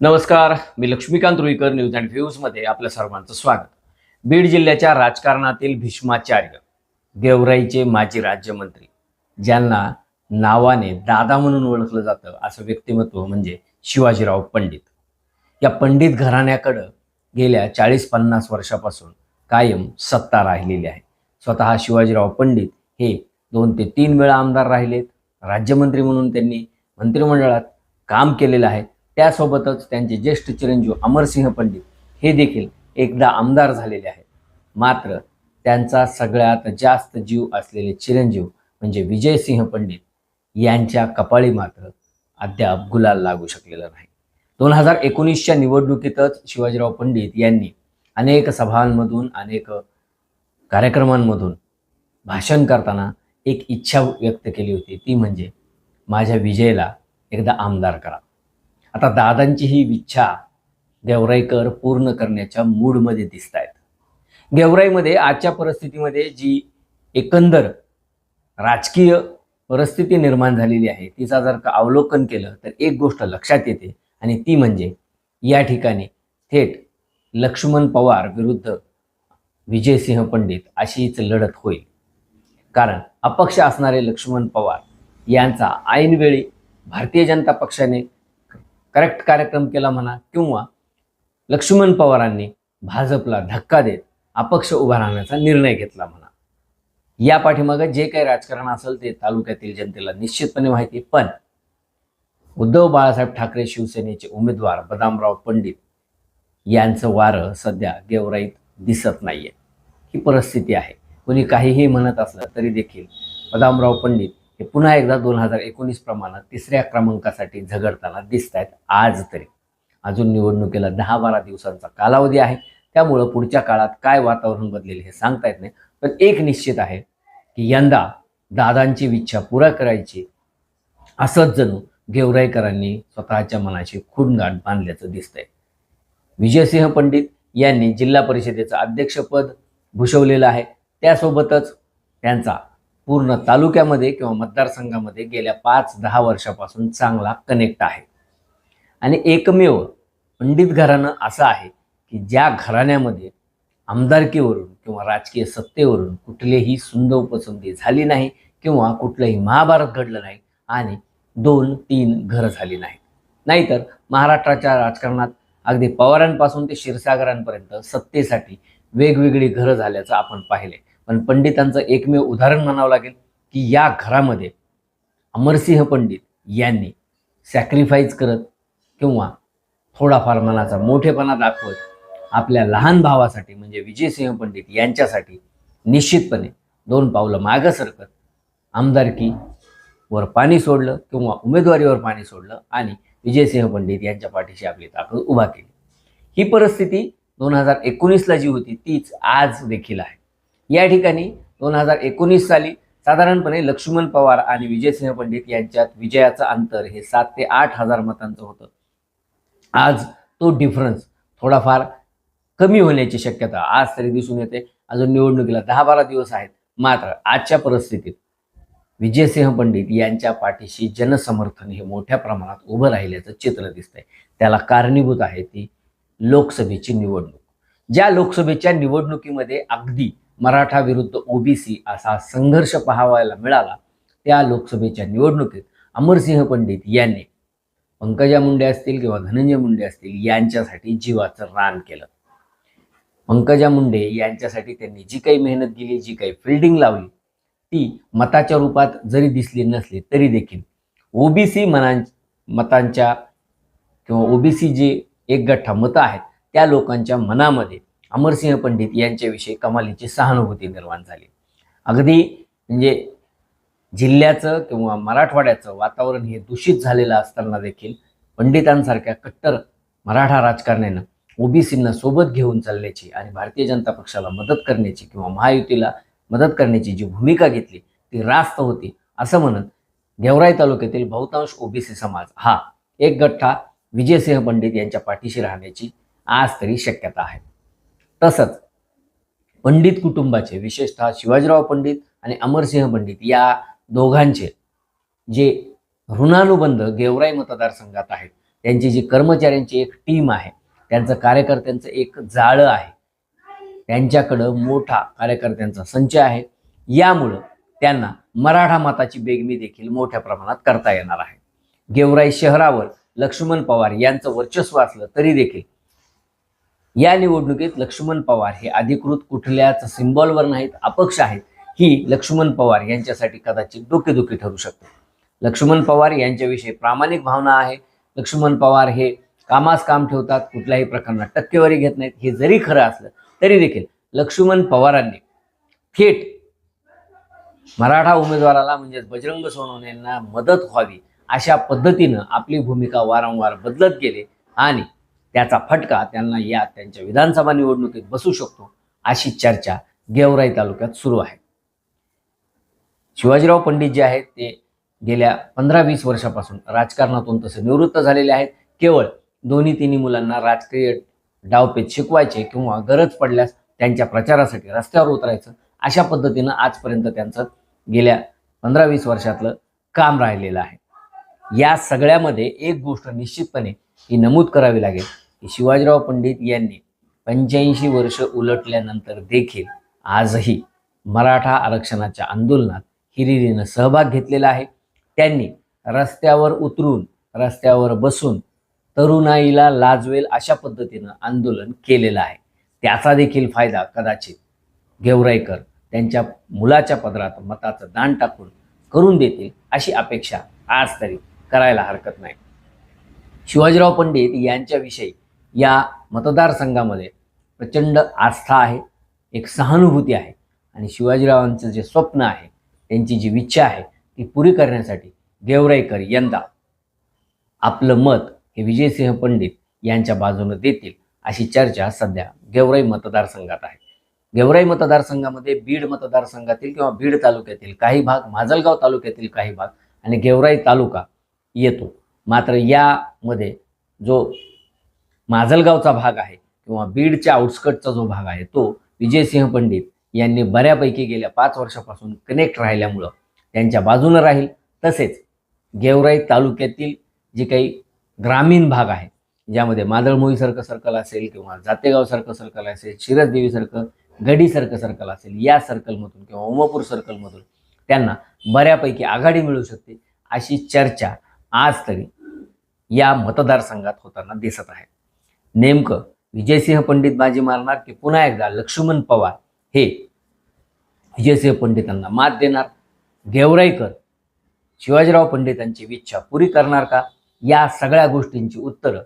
नमस्कार मी Laxmikant Ruikar news and व्ह्यूजमध्ये आपल्या सर्वांचं स्वागत. बीड जिल्ह्याच्या राजकारणातील भीष्माचार्य गेवराईचे माजी राज्यमंत्री ज्यांना नावाने दादा म्हणून ओळखलं जातं असं व्यक्तिमत्व म्हणजे शिवाजीराव पंडित. या पंडित घराण्याकडं गेल्या चाळीस पन्नास वर्षापासून कायम सत्ता राहिलेली आहे. स्वतः शिवाजीराव पंडित हे दोन ते तीन वेळा आमदार राहिलेत. राज्यमंत्री म्हणून त्यांनी मंत्रिमंडळात काम केलेलं आहे. त्यासोबतच त्यांचे ज्येष्ठ चिरंजीव अमरसिंह पंडित हे देखील एकदा आमदार झालेले आहेत. मात्र त्यांचा सगळ्यात जास्त जीव असलेले चिरंजीव म्हणजे विजयसिंह पंडित यांच्या कपाळी मात्र अद्याप गुलाल लागू शकलेला नाही. दोन हजार एकोणीसच्या निवडणुकीतच शिवाजीराव पंडित यांनी अनेक सभांमधून अनेक कार्यक्रमांमधून भाषण करताना एक इच्छा व्यक्त केली होती. ती म्हणजे माझ्या विजयला एकदा आमदार करा. आता दादांची ही इच्छा गेवराईकर पूर्ण करण्याच्या मूडमध्ये दिसत आहेत गेवराईमध्ये आजच्या परिस्थितीमध्ये जी एकंदर राजकीय परिस्थिती निर्माण झालेली आहे तिचा जर का अवलोकन केलं तर एक गोष्ट लक्षात येते आणि ती म्हणजे या ठिकाणी थेट लक्ष्मण पवार विरुद्ध विजयसिंह पंडित अशीच लढत होईल. कारण अपक्ष असणारे लक्ष्मण पवार यांचा ऐनवेळी भारतीय जनता पक्षाने करेक्ट कार्यक्रम केला म्हणा किंवा लक्ष्मण पवारांनी भाजपला धक्का देत अपक्ष उभा राहण्याचा निर्णय घेतला म्हणा. या पाठीमागं जे काही राजकारण असेल ते तालुक्यातील जनतेला निश्चितपणे माहिती पण उद्धव बाळासाहेब ठाकरे शिवसेनेचे उमेदवार बदामराव पंडित यांचं वारं सध्या गेवराईत दिसत नाहीये. ही परिस्थिती आहे. कोणी काहीही म्हणत असलं तरी देखील बदामराव पंडित हे पुन्हा एकदा दोन हजार एकोणीस प्रमाणात तिसऱ्या क्रमांकासाठी झगडताना दिसत आहेत आज तरी. अजून निवडणुकीला दहा बारा दिवसांचा कालावधी आहे. त्यामुळं पुढच्या काळात काय वातावरण बदलेल हे सांगता येत नाही. पण एक निश्चित आहे की यंदा दादांची इच्छा पुरा करायची असंच जणू गेवराईकरांनी स्वतःच्या मनाशी खुणगाठ बांधल्याचं दिसतंय. विजयसिंह पंडित यांनी जिल्हा परिषदेचं अध्यक्षपद भूषवलेलं आहे. त्यासोबतच त्यांचा पूर्ण तालुक्यामध्ये किंवा मतदारसंघामध्ये गेल्या पाच दहा वर्षापासून चांगला कनेक्ट आहे. आणि एकमेव पंडित घराणं असं आहे की ज्या घराण्यामध्ये आमदारकीवरून किंवा राजकीय सत्तेवरून कुठलीही सुंदर पसंती झाली नाही किंवा कुठलंही महाभारत घडलं नाही आणि दोन तीन घरं झाली नाहीत. नाहीतर महाराष्ट्राच्या राजकारणात अगदी पवारांपासून ते क्षीरसागरांपर्यंत सत्तेसाठी वेगवेगळी घरं झाल्याचं आपण पाहिले. पण पंडितांचं एकमेव उदाहरण म्हणावं लागेल की या घरामध्ये अमरसिंह पंडित यांनी सॅक्रिफाईस करत किंवा थोडाफार मनाचा मोठेपणा दाखवत आपल्या लहान भावासाठी म्हणजे विजयसिंह पंडित यांच्यासाठी निश्चितपणे दोन पावलं मागं सरकत आमदारकी वर पाणी सोडलं किंवा उमेदवारीवर पाणी सोडलं आणि विजयसिंह पंडित यांच्या पाठीशी आपली ताकद उभा केली. ही परिस्थिती दोन हजार एकोणीसला जी होती तीच आज देखील आहे. या ठिकाणी दोन हजार एकोणीस साली साधारणपणे लक्ष्मण पवार आणि विजयसिंह पंडित यांच्यात विजयाचं अंतर हे सात ते आठ हजार मतांचं होतं. आज तो डिफरन्स थोडाफार कमी होण्याची शक्यता आज तरी दिसून येते. अजून निवडणुकीला दहा बारा दिवस आहेत. मात्र आजच्या परिस्थितीत विजयसिंह पंडित यांच्या पाठीशी जनसमर्थन हे मोठ्या प्रमाणात उभं राहिल्याचं चित्र दिसतंय. त्याला कारणीभूत आहे ती लोकसभेची निवडणूक. ज्या लोकसभेच्या निवडणुकीमध्ये अगदी मराठा विरुद्ध ओबीसी असा संघर्ष पाहावायला मिळाला त्या लोकसभेच्या निवडणुकीत अमरसिंह पंडित यांनी पंकजा मुंडे असतील किंवा धनंजय मुंडे असतील यांच्यासाठी जीवाचं रान केलं. पंकजा मुंडे यांच्यासाठी त्यांनी जी काही मेहनत केली जी काही फिल्डिंग लावली ती मताच्या रूपात जरी दिसली नसली तरी देखील ओबीसी मनां मतांच्या किंवा ओबीसी जे एक गठ्ठा मतं आहेत त्या लोकांच्या मनामध्ये अमरसिंह पंडित यांच्याविषयी कमालीची सहानुभूती निर्माण झाली. अगदी म्हणजे जिल्ह्याचं किंवा मराठवाड्याचं वातावरण हे दूषित झालेलं असताना देखील पंडितांसारख्या कट्टर मराठा राजकारण्यानं ओबीसींना सोबत घेऊन चालण्याची आणि भारतीय जनता पक्षाला मदत करण्याची किंवा महायुतीला मदत करण्याची जी भूमिका घेतली ती रास्त होती असं म्हणत गेवराई तालुक्यातील बहुतांश ओबीसी समाज हा एक गठ्ठा विजयसिंह पंडित यांच्या पाठीशी राहण्याची आज तरी शक्यता आहे. तसंच पंडित कुटुंबाचे विशेषतः शिवाजीराव पंडित आणि अमरसिंह पंडित या दोघांचे जे ऋणानुबंध गेवराई मतदारसंघात आहेत त्यांची जी कर्मचाऱ्यांची एक टीम आहे त्यांचं कार्यकर्त्यांचं एक जाळं आहे त्यांच्याकडं मोठा कार्यकर्त्यांचा संच आहे. यामुळं त्यांना मराठा मताची बेगमी देखील मोठ्या प्रमाणात करता येणार आहे. गेवराई शहरावर लक्ष्मण पवार यांचं वर्चस्व असलं तरी देखील या निवडणुकीत लक्ष्मण पवार हे अधिकृत कुठल्याच सिम्बॉलवर नाहीत अपक्ष आहेत. ही लक्ष्मण पवार यांच्यासाठी कदाचित डोकेदुखी ठरू शकते. लक्ष्मण पवार यांच्याविषयी प्रामाणिक भावना आहे. लक्ष्मण पवार हे कामास काम ठेवतात कुठल्याही प्रकारना टक्केवारी घेत नाहीत. हे जरी खरं असलं तरी देखील लक्ष्मण पवारांनी थेट मराठा उमेदवाराला म्हणजेच बजरंग सोनवण्यांना मदत व्हावी अशा पद्धतीनं आपली भूमिका वारंवार बदलत गेले आणि त्याचा फटका त्यांना या त्यांच्या विधानसभा निवडणुकीत बसू शकतो अशी चर्चा गेवराई तालुक्यात सुरू आहे. शिवाजीराव पंडित जे आहेत ते गेल्या पंधरा वीस वर्षापासून राजकारणातून तसे निवृत्त झालेले आहेत. केवळ दोन्ही तिन्ही मुलांना राजकीय डावपेच शिकवायचे किंवा गरज पडल्यास त्यांच्या प्रचारासाठी रस्त्यावर उतरायचं अशा पद्धतीनं आजपर्यंत त्यांचं गेल्या पंधरा वीस वर्षातलं काम राहिलेलं आहे. या सगळ्यामध्ये एक गोष्ट निश्चितपणे ही नमूद करावी लागेल. की शिवाजीराव पंडित यांनी पंच्याऐंशी वर्ष उलटल्यानंतर देखील आजही मराठा आरक्षणाच्या आंदोलनात हिरिरीनं सहभाग घेतलेला आहे. त्यांनी रस्त्यावर उतरून रस्त्यावर बसून तरुणाईला लाजवेल अशा पद्धतीनं आंदोलन केलेलं आहे. त्याचा देखील फायदा कदाचित गेवराईकर त्यांच्या मुलाच्या पदरात मताचं दान टाकून करून देतील अशी अपेक्षा आज तरी करायला हरकत नाही. शिवाजीराव पंडित यांच्याविषयी या मतदारसंघामध्ये प्रचंड आस्था आहे एक सहानुभूती आहे आणि शिवाजीरावांचं जे स्वप्न आहे त्यांची जी इच्छा आहे ती पुरी करण्यासाठी गेवराईकर यंदा आपलं मत हे विजयसिंह पंडित यांच्या बाजूनं देतील अशी चर्चा सध्या गेवराई मतदारसंघात आहे. गेवराई मतदारसंघामध्ये बीड मतदारसंघातील किंवा बीड तालुक्यातील काही भाग माजलगाव तालुक्यातील काही भाग आणि गेवराई तालुका येतो. मात्र यामध्ये जो माजलगावचा भाग आहे किंवा बीडच्या आउटस्कटचा जो भाग आहे तो विजयसिंह पंडित यांनी बऱ्यापैकी गेल्या पाच वर्षापासून कनेक्ट राहिल्यामुळं त्यांच्या बाजूनं राहील. तसेच गेवराई तालुक्यातील जे काही ग्रामीण भाग आहे ज्यामध्ये मादळमोहीसारखं सर्कल असेल किंवा जातेगावसारखं सर्कल असेल शिरसदेवीसारखं गडीसारखं सर्कल असेल या सर्कलमधून किंवा उमापूर सर्कलमधून त्यांना बऱ्यापैकी आघाडी मिळू शकते अशी चर्चा आज तरी या मतदारसंघात होताना दिसत आहे. नेमकं विजयसिंह पंडित बाजी मारणार की पुन्हा एकदा लक्ष्मण पवार? हे विजयसिंह पंडितांना मात देणार. गेवराईकर शिवाजीराव पंडितांची इच्छा पुरी करणार का? या सगळ्या गोष्टींची उत्तरं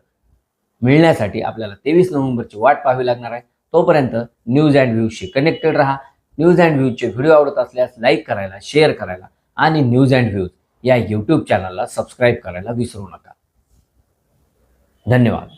मिळण्यासाठी आपल्याला तेवीस नोव्हेंबरची वाट पाहावी लागणार आहे. तोपर्यंत न्यूज अँड व्ह्यूजशी कनेक्टेड राहा. न्यूज अँड व्ह्यूजचे व्हिडिओ आवडत असल्यास लाईक करायला शेअर करायला आणि न्यूज अँड व्ह्यूज या यूट्यूब चॅनलला सबस्क्राईब करायला विसरू नका. धन्यवाद.